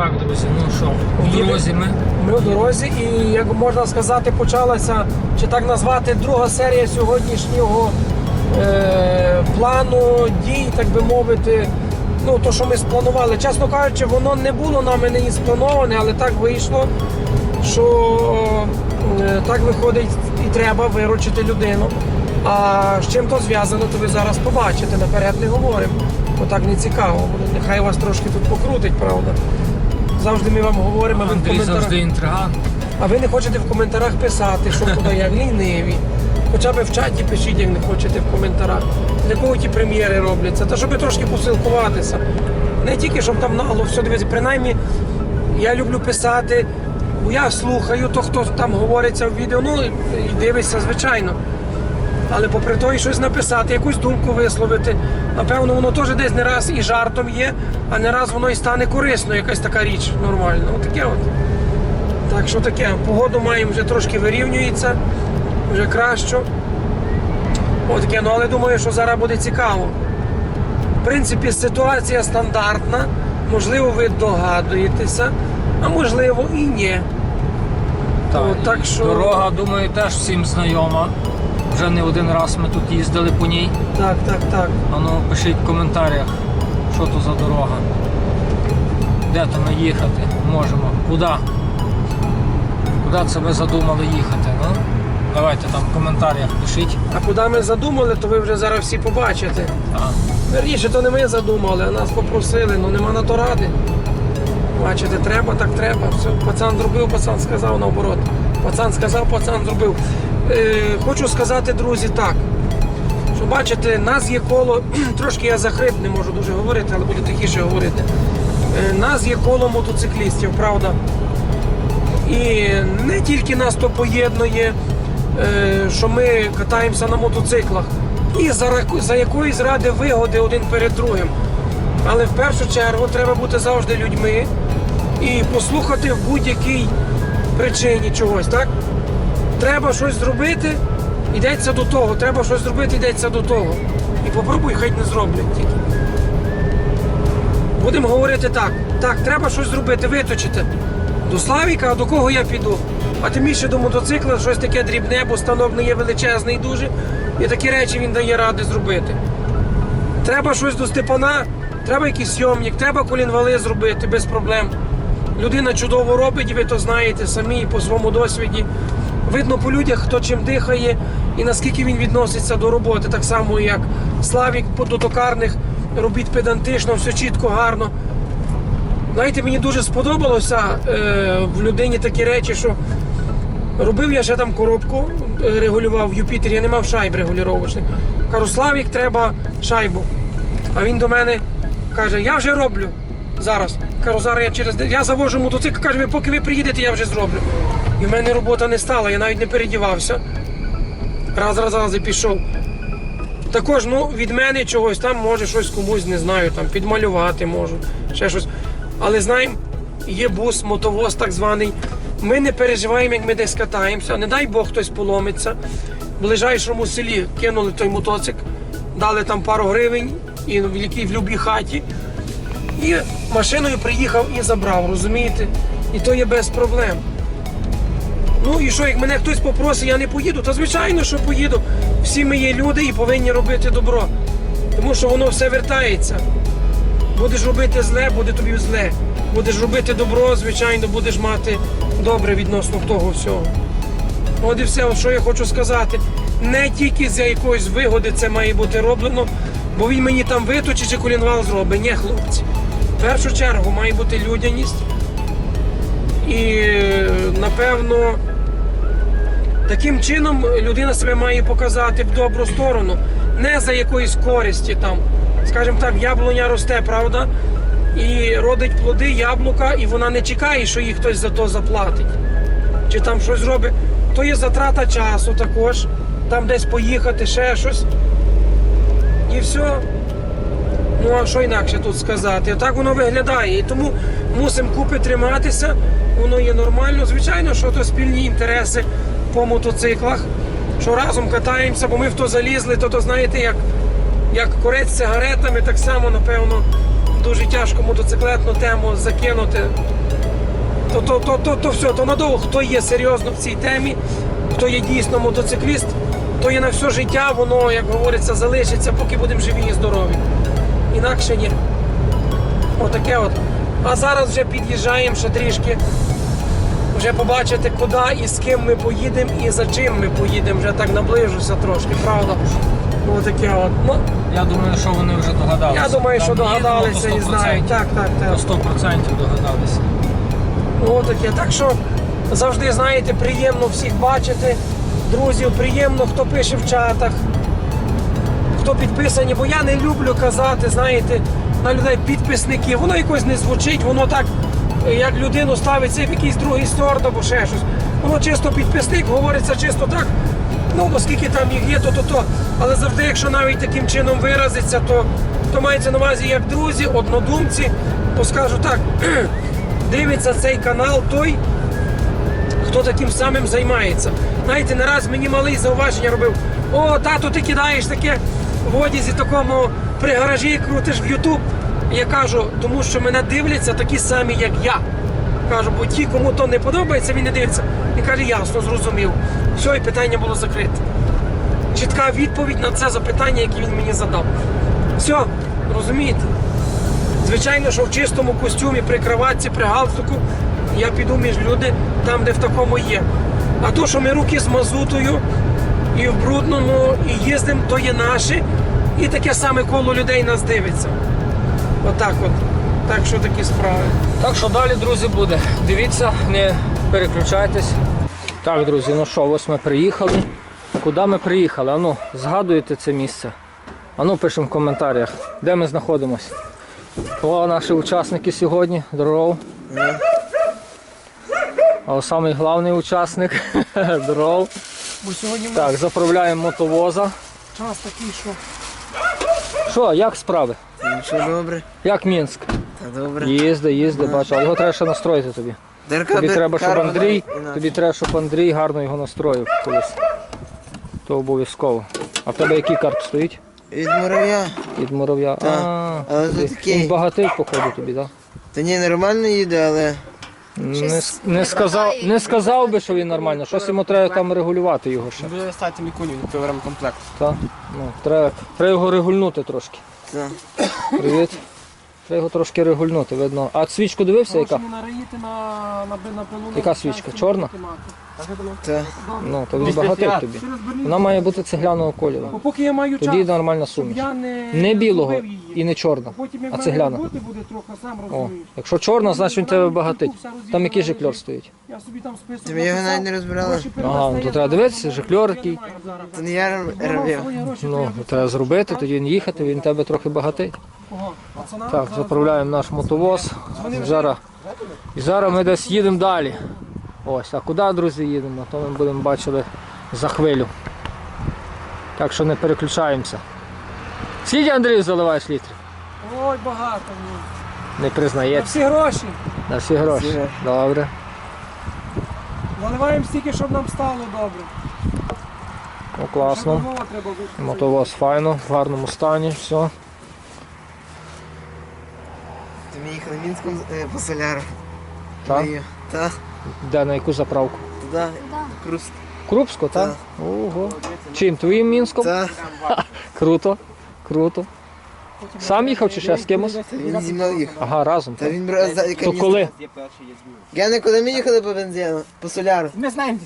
Так, друзі, ну що, в дорозі ми. Ми в дорозі, і як можна сказати, почалася чи так назвати друга серія сьогоднішнього е, плану дій, так би мовити. Ну, то, що ми спланували. Чесно кажучи, воно не було нами не сплановане, але так вийшло, що е, так виходить і треба виручити людину. А з чим то зв'язано, то ви зараз побачите. Наперед не говоримо. Бо так не цікаво. Нехай вас трошки тут покрутить, правда. Завжди ми вам говоримо, а ви в Андрій коментарях. завжди інтриган. А ви не хочете в коментарях писати, що куди як ліниві. Хоча б в чаті пишіть, як не хочете в коментарях. Для кого ті прем'єри робляться, та щоб трошки посилкуватися. Не тільки щоб там нагло все дивитися. Принаймні, я люблю писати, бо я слухаю то, хто там говориться в відео, ну і дивишся, звичайно. Але попри то і щось написати, якусь думку висловити. Напевно, воно теж десь не раз і жартом є, а не раз воно і стане корисно, якась така річ нормальна. Отаке от. Так що таке, погоду маємо вже трошки вирівнюється, вже краще. Отаке, ну але думаю, що зараз буде цікаво. В принципі, ситуація стандартна, можливо, ви догадуєтеся, а можливо і ні. От, так що- Дорога, думаю, теж всім знайома. Вже не один раз ми тут їздили по ній. Так, так, так. А ну пишіть в коментарях, що то за дорога. Де то ми їхати можемо? Куди? Куди це ви задумали їхати? Ну? Давайте там в коментарях пишіть. А куди ми задумали, то ви вже зараз всі побачите. А, Верніше, то не ми задумали, а нас попросили, ну нема на то ради. Бачите, треба, так треба. Все, пацан зробив, пацан сказав наоборот. Пацан сказав, пацан зробив. Е, хочу сказати, друзі, так. Що бачите, нас є коло, трошки я захрип, не можу дуже говорити, але буду тихіше говорити. Е, нас є коло мотоциклістів, правда. І не тільки нас то поєднує, е, що ми катаємося на мотоциклах, і за, якоїсь ради вигоди один перед другим. Але в першу чергу треба бути завжди людьми і послухати в будь-якій причині чогось, так? Треба щось зробити, йдеться до того. Треба щось зробити, йдеться до того. І попробуй, хай не зроблять тільки. Будемо говорити так. Так, треба щось зробити, виточити. До Славіка, а до кого я піду? А тим більше до мотоцикла щось таке дрібне, бо станок не є величезний дуже. І такі речі він дає ради зробити. Треба щось до Степана, треба якийсь сйомник, треба колінвали зробити без проблем. Людина чудово робить, і ви то знаєте самі по своєму досвіді. Видно по людях, хто чим дихає і наскільки він відноситься до роботи, так само як Славік до токарних робить педантично, все чітко, гарно. Знаєте, мені дуже сподобалося е, в людині такі речі, що робив я ще там коробку, е, регулював в Юпітері, я не мав шайб регулювачних. Кажу, Славік, треба шайбу. А він до мене каже, я вже роблю зараз. Кажу, зараз я через я завожу мотоцикл, каже, поки ви приїдете, я вже зроблю. І в мене робота не стала, я навіть не передівався. Раз, раз, раз і пішов. Також ну, від мене чогось там може щось комусь не знаю, там підмалювати можу, ще щось. Але знаємо, є бус, мотовоз так званий. Ми не переживаємо, як ми десь катаємося. Не дай Бог хтось поломиться. В ближайшому селі кинули той мотоцикл, дали там пару гривень в якій в любій хаті. І машиною приїхав і забрав, розумієте? І то є без проблем. Ну і що, як мене хтось попросить, я не поїду, то звичайно, що поїду. Всі ми є люди і повинні робити добро. Тому що воно все вертається. Будеш робити зле, буде тобі зле. Будеш робити добро, звичайно, будеш мати добре відносно того всього. От і все, що я хочу сказати. Не тільки з якоїсь вигоди це має бути роблено, бо він мені там виточить чи колінвал зробить. Ні, хлопці. В першу чергу має бути людяність. І напевно таким чином людина себе має показати в добру сторону, не за якоїсь користі там. Скажімо так, яблуня росте, правда? І родить плоди яблука, і вона не чекає, що їй хтось за то заплатить. Чи там щось зробить. То є затрата часу також, там десь поїхати, ще щось. І все. Ну а що інакше тут сказати? Так воно виглядає. І тому мусимо купи триматися, воно є нормально. Звичайно, що то спільні інтереси по мотоциклах, що разом катаємося, бо ми в то залізли, то то знаєте, як, як корець з сигаретами, так само, напевно, дуже тяжко мотоциклетну тему закинути. То, то, то, то, то все, то надовго, хто є серйозно в цій темі, хто є дійсно мотоцикліст, то є на все життя, воно, як говориться, залишиться, поки будемо живі і здорові. Інакше ні. Отаке от. А зараз вже під'їжджаємо ще трішки. Вже побачити, куди і з ким ми поїдемо і за чим ми поїдемо. Вже так наближуся трошки, правда. Ну таке от. Ну, Я думаю, що вони вже догадалися. я думаю, що Там догадалися їдемо і по 100%. знають. Так, так, так. По 100% догадалися. Ну таке. Так що завжди знаєте, приємно всіх бачити. Друзів, приємно, хто пише в чатах, хто підписані, бо я не люблю казати, знаєте, на людей підписники. Воно якось не звучить, воно так, як людину ставиться в якийсь другий сорт або ще щось. Воно чисто підписник, говориться чисто так. Ну, оскільки там їх є, то то то. Але завжди, якщо навіть таким чином виразиться, то, то мається на увазі як друзі, однодумці, то скажу так, дивиться цей канал той, хто таким самим займається. Знаєте, не раз мені малий зауваження робив: о, тато, ти кидаєш таке в одязі такому при гаражі крутиш в Ютуб. Я кажу, тому що мене дивляться такі самі, як я. Кажу, бо ті, кому то не подобається, він не дивиться. Він каже, ясно, зрозумів. Все, і питання було закрите. Чітка відповідь на це запитання, яке він мені задав. Все, розумієте? Звичайно, що в чистому костюмі, при кроватці, при галстуку я піду між люди там, де в такому є. А то, що ми руки з мазутою і в брудному, і їздимо, то є наше. І таке саме коло людей нас дивиться. Отак от. Так що такі справи. Так що далі, друзі, буде. Дивіться, не переключайтесь. Так, друзі, ну що, ось ми приїхали. Куди ми приїхали? Ану, згадуєте це місце? Ану, пишемо в коментарях, де ми знаходимося. О, наші учасники сьогодні. Здоров. А самий головний учасник. Здоров. Так, заправляємо мотовоза. час такий, що Що, як справи? Нічого добре, Як Мінськ? та добре. Їзди, їзди, бачу, але його треба ще настроїти тобі. Дерка Тобі треба, щоб Андрій, інакше. тобі треба, щоб Андрій гарно його настроїв колись. То обов'язково. А в тебе який карт стоїть? Від мурав'я. Від мурав'я. Так. А, Але тобі- такий. Він багатий, походу, тобі, так? Та ні, нормально їде, але Не, с- не, сказав, не сказав би, що він нормально. Щось йому треба там регулювати його ще. Буде стати мікунів, піврем комплект. Так? Ну, треба, треба його регульнути трошки. Та. Привіт. Треба його трошки регульнути, видно. А свічку дивився, яка? нараїти на, на, на пилу. Яка свічка? Чорна? Та. Ну, то він багатий тобі. Вона має бути цегляного кольору. Поки я маю Тоді час, нормальна суміш. я не, Не білого її. і не чорна. Потім, як а в мене цегляна. роботи буде трохи, сам О, розумієш. якщо чорна, значить він тебе багатить. Там який же кльор стоїть? Я собі там список Ти його навіть не розбирала. Ага, ну то треба дивитися, жикльор який. не я Я робив. то Ну, треба зробити, тоді він їхати, він тебе трохи багатить. Так, заправляємо наш мотовоз. І зараз, і зараз ми десь їдемо далі. Ось, а куди, друзі, їдемо? То ми будемо бачили за хвилю. Так що не переключаємося. Скільки Андрію заливаєш літрів? Ой, багато. ну. Не На всі гроші. На всі гроші. Всі. Добре. Заливаємо стільки, щоб нам стало добре. Ну, класно. Мотовоз файно, в гарному стані, все. Ти ми їхали в Мінську е, по соляру. Так? Та, Де на яку заправку? туди. Круст. Крупську, так? Так. Ого. Чим? Твоїм мінском? Та. Круто, круто. Сам їхав чи ще з кимось? Та він зі мною їхав. Ага, разом. Та Так? він брав за То коли? Я не коли ми їхали по бензину, по соляру. Ми знаємо.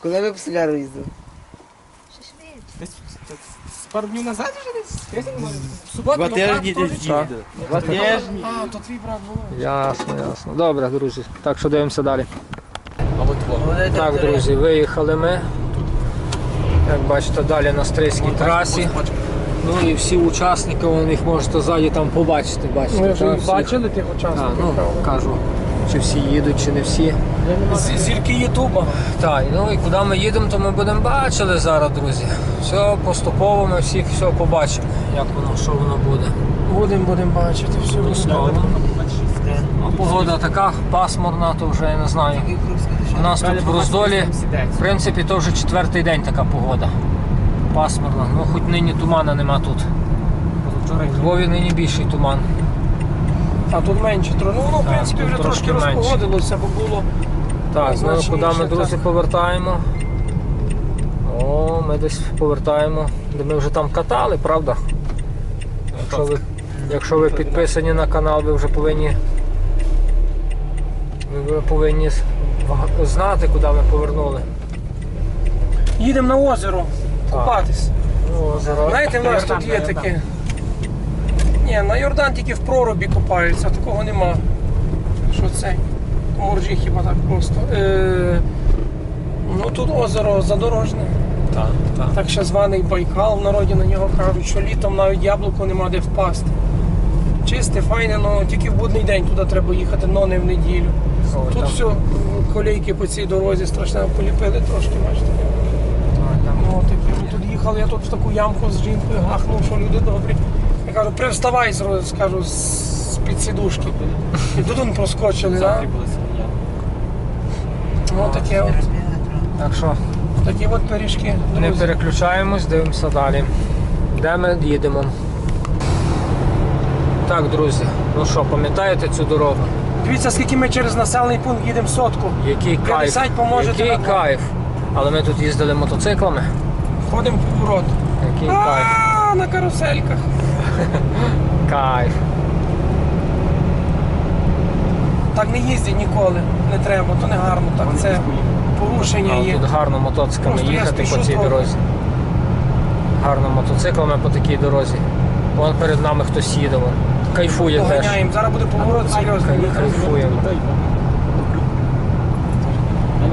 Коли ми по соляру їздили. Десь з пару днів назад вже десь. Тиждень, може. В суботу. Два ну, тижні так, десь теж. їде. Два тижні. А, то твій брат було. Ясно, ясно. Добре, друзі. Так що дивимося далі. А. Так, друзі, виїхали ми. Як бачите, далі на стрийській трасі. Ну і всі учасники, ви їх можете ззаді там побачити. Бачите, Ми вже та, їх всіх. бачили тих А, учасників. ну, правда? кажу, чи всі їдуть, чи не всі. Зірки Ютуба. Так, ну і куди ми їдемо, то ми будемо бачили зараз, друзі. Все поступово ми всіх все побачимо, як воно, що воно буде. Будемо, будемо бачити. Все буде А погода така пасмурна, то вже я не знаю. У нас тут в Роздолі, в принципі, то вже четвертий день така погода. Пасмурна. Ну хоч нині тумана нема тут. У Львові нині більший туман. А тут менше трохи. Ну, в принципі, вже трошки трошки розпогодилося, бо було. Так, знову куди ми, друзі, повертаємо. О, ми десь повертаємо, де ми вже там катали, правда? Якщо ви, якщо ви підписані на канал, ви вже повинні. Ви повинні знати, куди ми повернули. Їдемо на озеро купатись. Озеро. Знаєте, в нас тут є таке. Ні, на Йордан тільки в прорубі купаються, такого нема. Що це? Моржі хіба так просто. Е, ну тут озеро задорожне. Так, так. Так ще званий Байкал в народі на нього кажуть, що літом навіть яблуко нема де впасти. Чисте, файне, але тільки в будний день туди треба їхати, но не в неділю. Ой, Тут там- все, колейки по цій дорозі страшно поліпили трошки, бачите. Ну, тут їхали, я тут в таку ямку з жінкою гахнув, що люди добрі. Я кажу, привставай, скажу, з під сідушки. І тут проскочили, да? Ну, таке от, Так що такі от пиріжки. не переключаємось, дивимося далі. Де ми їдемо? Так, друзі, ну що, пам'ятаєте цю дорогу? Дивіться, скільки ми через населений пункт їдемо сотку. Який кайф. 50 поможете Який нам. кайф. Але ми тут їздили мотоциклами. Ходимо в поворот. Який кайф. А, на карусельках. Кайф. Так не їздять ніколи. Не треба, то не гарно. Так це порушення є. тут гарно мотоциклами Просто я їхати спішу по цій трохи. дорозі. Гарно мотоциклами по такій дорозі. Вон перед нами хтось їде. Вон. Кайфує теж. Зараз буде поворот серйозний. Кай- Кайфуємо.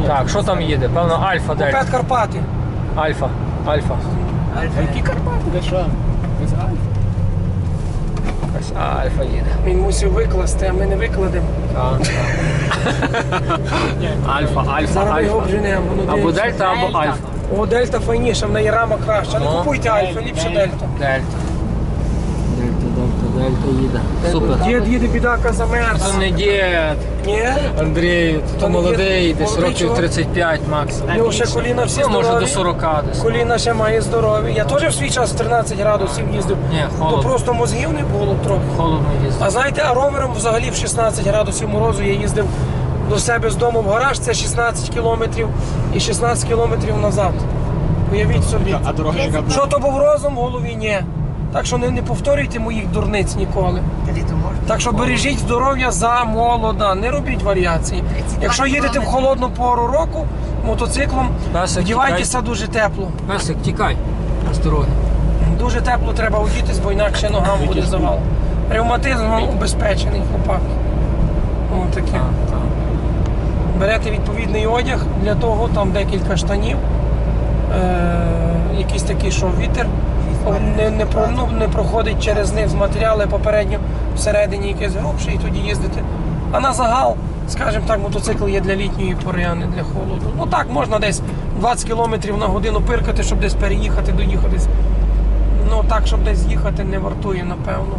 Так, що там їде? Певно, Альфа Дельта. Пет Карпати. Альфа. Альфа. Які Карпати? Де що? Альфа. Ось Альфа їде. Він мусив викласти, а ми не викладемо. Так, так. Альфа, альфа, Зараз ми його альфа. обженемо. ну, Або дивіться. дельта, або альфа. О, дельта файніша, в неї рама краща. Не Ну. купуйте альфа, ліпше. Дельта. Дельта, дельта їде. Супер. Дід їде бідака замерз. Це не дід. Ні? Андрій, То то молодий, десь молодий років чувак. 35 максимум. У нього ще коліна всі Ну, може здорові. до 40 десь. Коліна ще має здорові. Я теж в свій час в 13 градусів їздив. Ні, То холодно. просто мозгів не було трохи. Холодно їздить. А знаєте, а ровером взагалі в 16 градусів морозу я їздив до себе з дому в гараж, це 16 кілометрів і 16 кілометрів назад. Уявіть собі. А дорога яка була? Що то був розум в голові? Ні. Так що не, не повторюйте моїх дурниць ніколи. Так що бережіть здоров'я за молода, не робіть варіації. Якщо їдете в холодну пору року мотоциклом, Песик, вдівайтеся дуже тепло. Песик, тікай з дороги. Дуже тепло треба одітись, бо інакше ногам буде завал. Ревматизм убезпечений хлопак. Ось таке. Так, так. Берете відповідний одяг для того, там декілька штанів, е- якийсь такий, що вітер не, не, про, ну, не проходить через них з матеріали попередньо всередині якесь грубше і тоді їздити. А на загал, скажімо так, мотоцикл є для літньої пори, а не для холоду. Ну так, можна десь 20 км на годину пиркати, щоб десь переїхати, доїхатись. Ну так, щоб десь їхати, не вартує, напевно.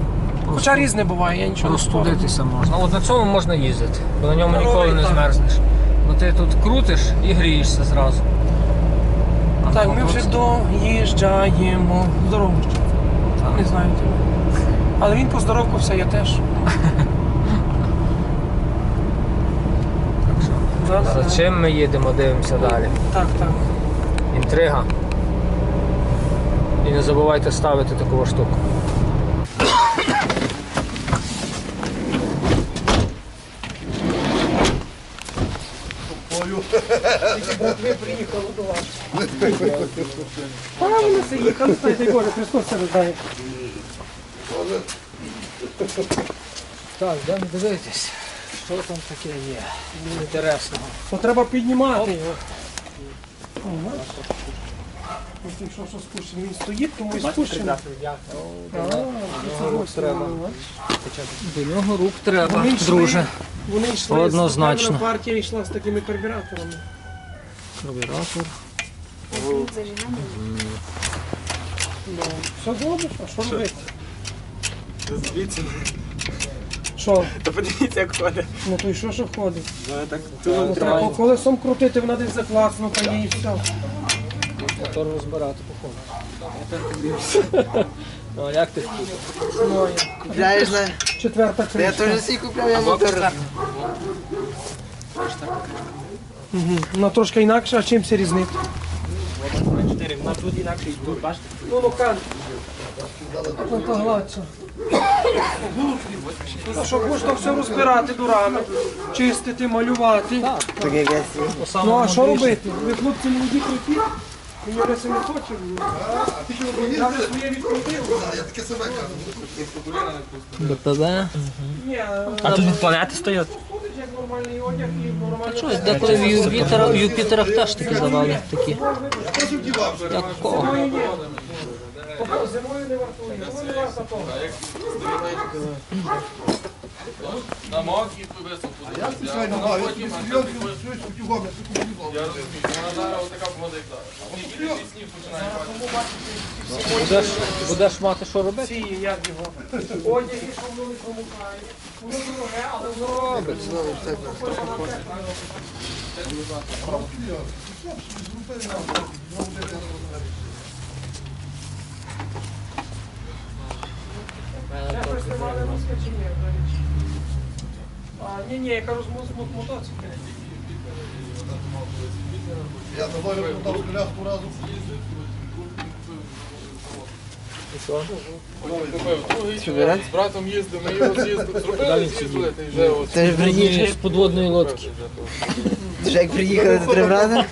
Хоча різне буває, я нічого не спорю. Можна. От на цьому можна їздити, бо на ньому Ну, ніколи не так. змерзнеш. Бо ти тут крутиш і грієшся зразу. Так, ми вже доїжджаємо. Здорово. Не знаю тебе. Але він поздоровкався, я теж. Так що. За чим ми їдемо, дивимося далі. Так, так. Інтрига. І не забувайте ставити таку штуку. Ви приїхали до вас. Правильно це їхали, дай Боже, Христос це роздає. Так, йдемо дивитись, що там таке є. Інтересного. То треба піднімати його. Ага. Ось якщо що спущено, він стоїть, тому і спущено. До нього рук треба, друже. Вони йшли, Однозначно. певна партія йшла з такими карбюраторами. Карбюратор. Ну, все добре, а що робити? Звідси. Що? Та подивіться, як ходить. Ну то й що, що ходить? Вона так Ну, треба колесом крутити, вона десь закласнута є і все. Мотор розбирати, походу. Ну, а як ти? Моє. Купляєш на... Четверта Та я кришка. теж всі купляв, я мотор. Мгм. Вона трошки інакша, а чим це різнить? Чотири, вона тут інакше, і тут, бачите? Ну, ну, кан. Ну, то гладше. Ну, що будеш то все розбирати дурами, чистити, малювати. Так як я сів. Ну а що робити? Ви хлопці молоді круті? Мені Ориса не хоче. Я вже своє відкрутив. БПВ. Ні, А тут планети стоять. ходить як нормальний одяг і нормальний. Щось, деколи в Юпітерах, в Юпітерах теж такі давали такі. Як кого? Зимою ні. Зимою не вартує. Зимою не варто того. Будеш, будеш мати що робити? Ці, як його. Одяги, що в великому краї. Воно дороге, але воно робить. Я щось не мали руски чи ні, до речі. А, ні, ні, я кажу, з мо- з мо- мотоцикл. Я тобою продав коляску разом. З братом їздив, ми його з'їздили, зробили, з'їздили, та й вже ось. Ти ж приїхав, З подводної лодки. ти ж як приїхали, то треба брати?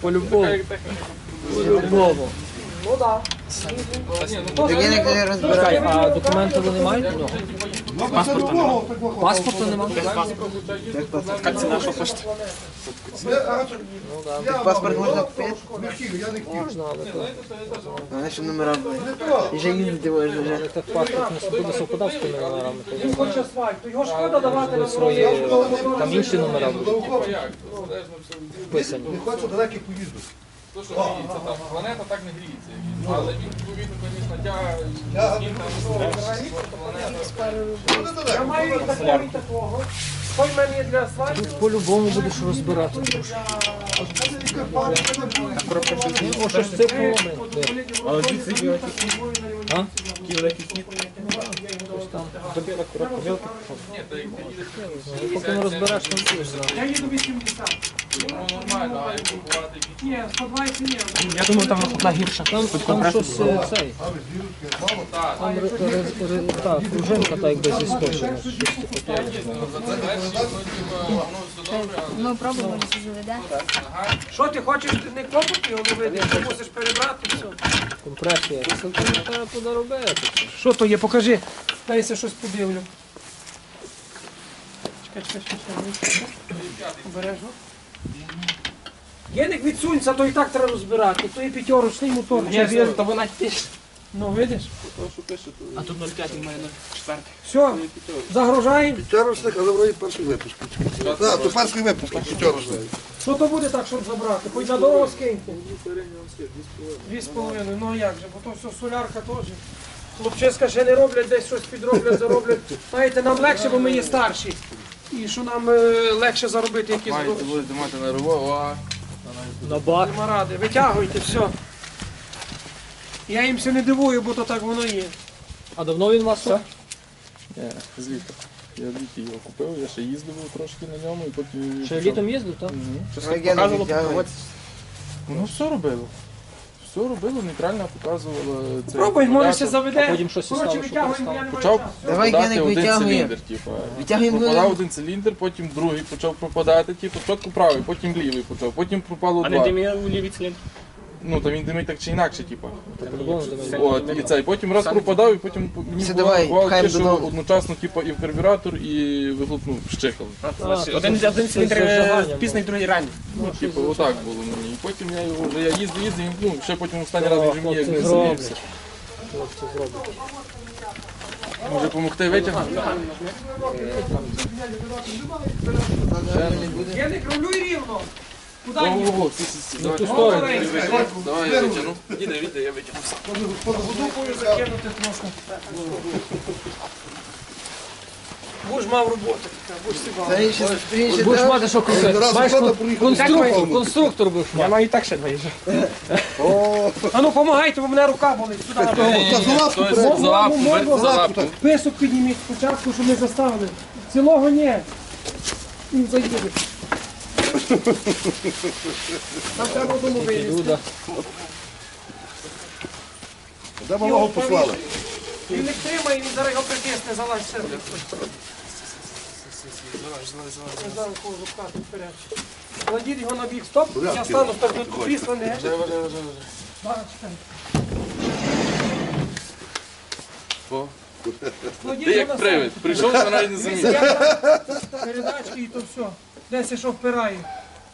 По-любому. По-любому. Ну так. Так Чекай, а документи вони мають у нього? Паспорта немає. Паспорту немає? Ціна, що хочете. Паспорт можна купити? Можна, але то Вони що номера були. І вже їздити можна вже. так паспорт не собі совпадав з тими номерами. Він хоче асфальт, то його шкода давати на Свої, свої. там інші номера будуть вписані. Не хочу далекі поїздити. То, що гріється там, планета так не гріється. Але він, відповідно, звісно, тяга, він там, планета. Я далеко. маю і такого, і такого. Той в мене є для асфальту. По-любому будеш розбирати. Щось це поломить. Але А? Поки не розбереш, там будеш. Я їду 80. Ну, нормально, а як купувати Ні, 120 ні. Я думаю, там одна гірша. Там, там щось е, цей. Там ри- ри- ри- та, пружинка так якби зіскочена. Ми пробуємо, чи заведе. Що ти хочеш не клопоти його ловити, ти мусиш перебрати все. Компресія. Що то є, покажи. Дай я щось подивлю. Чекай, чекай, чекай, чекай. Обережно. Єник відсунься, то і так треба розбирати. То і п'ятьоручний мотор. Ні, чесно. він, то вона тиш. Ну, видиш? А тут 0,5 він має 0,4. Все, загружаємо. П'ятьорочник, але вроді перший випуск. Так, то перший випуск, п'ятьорочник. Що то буде так, щоб забрати? Хоч на дорогу скиньте. Дві з половиною. Ну а як же, бо то все солярка теж. Хлопчиська ще не роблять, десь щось підроблять, зароблять. Знаєте, нам легше, бо ми є старші. І що нам е, легше заробити якісь Маєте гроші. будете мати на рову, а На бак. Нема ради. Витягуйте, все. Я їм все не дивую, бо то так воно є. А давно він у вас? тут? Ні, з літа. Я в літі його купив, я ще їздив трошки на ньому і потім... Ще літом їздив, так? Не відтягую. Воно все робило. Все робило, нейтрально показувало це. Пробуй, може ще А заведе. потім щось і Коротше, стало, що витягуємо, я не маю Почав часу. Давай, пропадати Геник, один витягує. циліндр, типу. Витягуємо Пропадав один. циліндр, потім другий почав пропадати, типу, спочатку правий, потім лівий почав, потім пропало А не два. у лівій циліндр. Ну, то він димить так чи інакше, типу. По-любому думаю. От, і потім раз пропадав, і потім мені Все, було давай, бувало пхаємо таке, що додому. одночасно, типу, і в карбюратор, і вихлопну щекав. Один, один циліндр е, пізний, другий ранній. Ну, типу, отак було мені. І потім я його вже я їздив, їздив, ну, ще потім останній раз вже мені як не завівся. Може допомогти витягнути? Я не кровлюй рівно. Куди Ого, їх? ого, сі, сі, сі, давай. ту сторону. Давай я витягну. Іде, іде, я витягну. Дупою закинути трошки. Будеш мав роботи. Будеш сібав. Мати що конструктор, конструктор будеш Я маю і так ще доїжджу. А ну помагайте, бо мене рука болить. Сюди. за лапку Хтось за лапку, за лапку. Писок підніміть спочатку, щоб не заставили. Цілого ні. Він заїде. Там треба дому вилізти. Де малого послали? Він не тримає, він зараз його притисне, залазь серце. Зараз вперед. Кладіть його на бік, стоп. Я стану так до крісла не. О. Ти як привид, прийшов, що навіть не замітив. Передачки і то все. Десь я що впирає.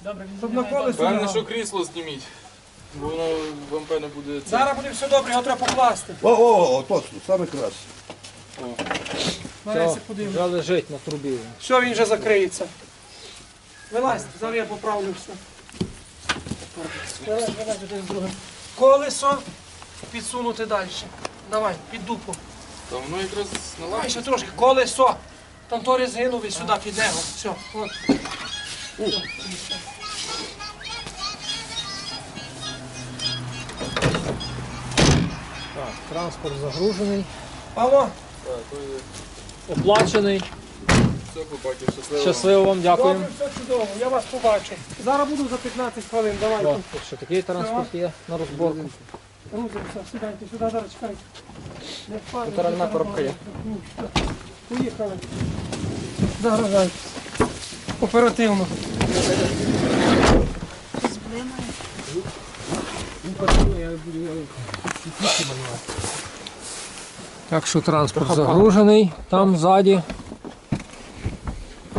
Добре, щоб на колесо. Певне, лягав. що крісло зніміть. Бо воно вам певно буде це. Зараз буде все добре, його треба покласти. О, о, о, точно, саме краще. Ларися, подивимось. Вже лежить на трубі. Все, він вже закриється. Вилазь, зараз я поправлю все. Вилазь, вилазь один з другим. Колесо підсунути далі. Давай, під дупу. Та воно якраз Давай ще трошки. Колесо. Там то резиновий сюди під нього. Все, от. Так, транспорт загружений, Алло, оплачений. Все, хлопаки, щасливо. Щасливо вам, дякуємо. добре, все чудово, я вас побачу. Зараз буду за 15 хвилин, давайте. О, тут ще такий транспорт є на розборку. Рузимося, сідайте сюди, зараз чекайте. Не впаде. Таральна коробка є. Поїхали. Зараз. Оперативно. Так що транспорт загружений, там ззаді.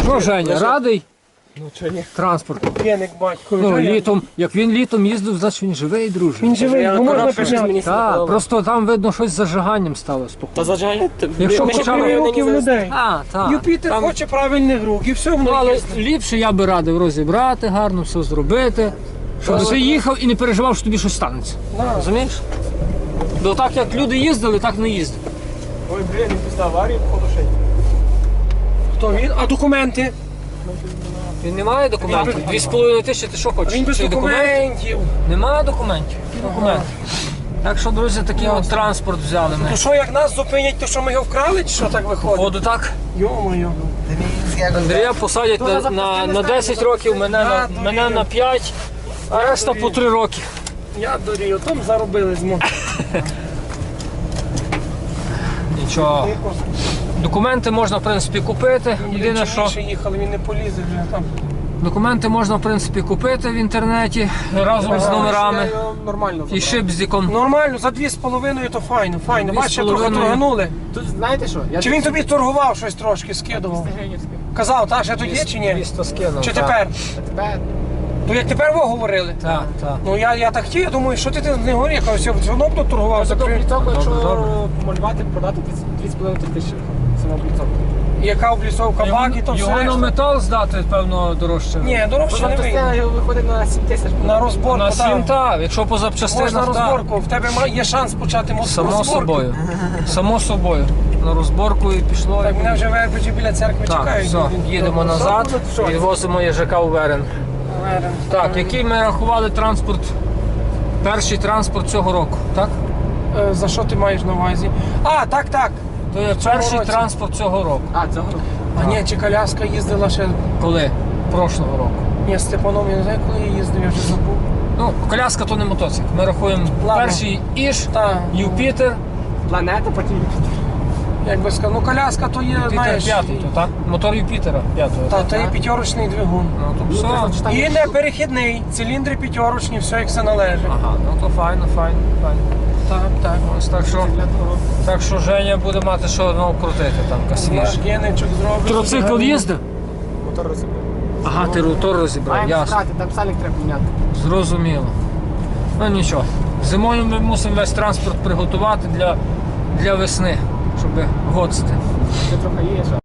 Що, Женя, радий? Ну чого ні? Транспорт. П'яник батько. Ну, літом, як він літом їздив, значить він живий, друже. Він живий, ну можна пішати. Так, просто там видно щось з зажиганням сталося. Та зажигання? Якщо почали- чотири роки в людей. А, так. Юпітер Там- хоче правильних рук і все Ну, але їздить. ліпше я би радив розібрати, гарно все зробити, щоб ти їхав і не переживав, що тобі щось станеться. Да. Розумієш? Бо так як люди їздили, так не їздив. Ой, блін, після аварії походу ще. Хто він? А документи? Він не має документів. Дві з половиною тисячі, ти що хочеш? Він без Чи документів. Немає документів. Документи. Так що, друзі, такий от транспорт взяли ми. То що, як нас зупинять, то що ми його вкрали, чи що так виходить? Ходу так. Йо-моє. Андрія посадять на, на, на 10 років, мене на, мене на 5, а решта по 3 роки. Я дорію, там заробили змо. Нічого. Документи можна, в принципі, купити. Єдине, що їхали, він не полізе вже там. документи можна, в принципі, купити в інтернеті разом з номерами Нормально. і шипздіком. Нормально, за дві з половиною то файно, файно. Дві з Бачиш, трохи половиною. торганули. Тут знаєте що? Я Чи він тобі торгував щось трошки, скидував? Казав, та ще тут є чи ні? Місто скинув. Чи так. тепер? тебе То як тепер ви говорили? Так, так. Ну я, я так хотів, я думаю, що ти, ти не говорив, я кажу, все одно б торгував за Таку три. обліцовку, якщо добре. помалювати, продати 2,5 тисячі. Сама обліцовка. Яка облісовка бак і то Його все. на метал здати, певно, дорожче. Ні, дорожче не вийде. Виходить на 7 тисяч. На розборку, На так. 7 так, якщо по Можна запчастинах, так. розборку, в тебе ма- є шанс почати мо- Само розборку. собою. Само собою. На розборку і пішло. Так, мене вже вербичі біля церкви Так, чекають. все, їдемо назад, відвозимо їжака в Верен. Верен. Так, який ми рахували транспорт? Перший транспорт цього року, так? Е, За що ти маєш на увазі? А, так, так. То є перший році. транспорт цього року. А, цього? року. А ні, чи коляска їздила ще. Коли? Прошлого року. Ні, Степаном, я не знаю, коли я їздив, я вже забув. Ну, коляска то не мотоцикл. Ми рахуємо Ладно. перший Іж, Та, Юпітер, Планета, потім Юпітер. як би сказав, ну коляска то є, Юпітер знаєш. п'ятий, то так? Мотор Юпітера п'ятого. Та, то є п'ятерочний двигун. Ну то все. І не перехідний, циліндри п'ятерочні, все як все належить. Ага, ну то файно, файно, файно. Так, так. Ось так що, так що Женя буде мати що ну, крутити там касвіж. Троцикл їздив? мотор розібрав. Ага, ти ротор розібрав, Маємо ясно. там сальник треба міняти. Зрозуміло. Ну нічого. Зимою ми мусимо весь транспорт приготувати для, для весни, щоб гоцити. Ще трохи є, що.